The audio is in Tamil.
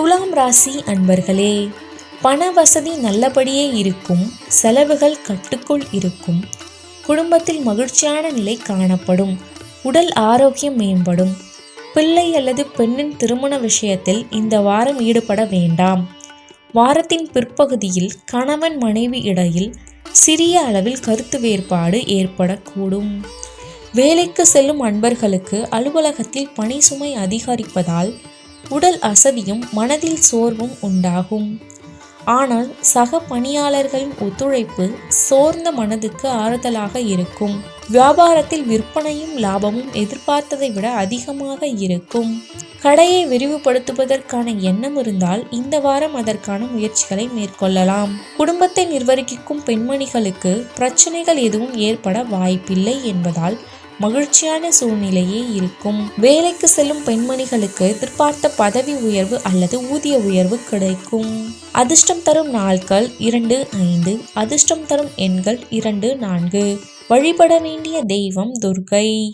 துலாம் ராசி அன்பர்களே பண வசதி நல்லபடியே இருக்கும் செலவுகள் கட்டுக்குள் இருக்கும் குடும்பத்தில் மகிழ்ச்சியான நிலை காணப்படும் உடல் ஆரோக்கியம் மேம்படும் பிள்ளை அல்லது பெண்ணின் திருமண விஷயத்தில் இந்த வாரம் ஈடுபட வேண்டாம். வாரத்தின் பிற்பகுதியில் கணவன் மனைவி இடையில் சிறிய அளவில் கருத்து வேறுபாடு ஏற்படக்கூடும். வேலைக்கு செல்லும் அன்பர்களுக்கு அலுவலகத்தில் பணி சுமை அதிகரிப்பதால் உடல் அசதியும் மனதில் சோர்வும் உண்டாகும். ஆனால் சக பணியாளர்களின் ஒத்துழைப்பு சோர்ந்த மனதுக்கு ஆறுதலாக இருக்கும். வியாபாரத்தில் விற்பனையும் லாபமும் எதிர்பார்த்ததை விட அதிகமாக இருக்கும். கடையை விரிவுபடுத்துவதற்கான எண்ணம் இருந்தால் இந்த வாரம் அதற்கான முயற்சிகளை மேற்கொள்ளலாம். குடும்பத்தை நிர்வகிக்கும் பெண்மணிகளுக்கு பிரச்சனைகள் எதுவும் ஏற்பட வாய்ப்பில்லை என்பதால் மகிழ்ச்சியான சூழ்நிலையே இருக்கும். வேலைக்கு செல்லும் பெண்மணிகளுக்கு எதிர்பார்த்த பதவி உயர்வு அல்லது ஊதிய உயர்வு கிடைக்கும். அதிர்ஷ்டம் தரும் நாட்கள் இரண்டு ஐந்து. அதிர்ஷ்டம் தரும் எண்கள் இரண்டு நான்கு. வழிபட வேண்டிய தெய்வம் துர்கை.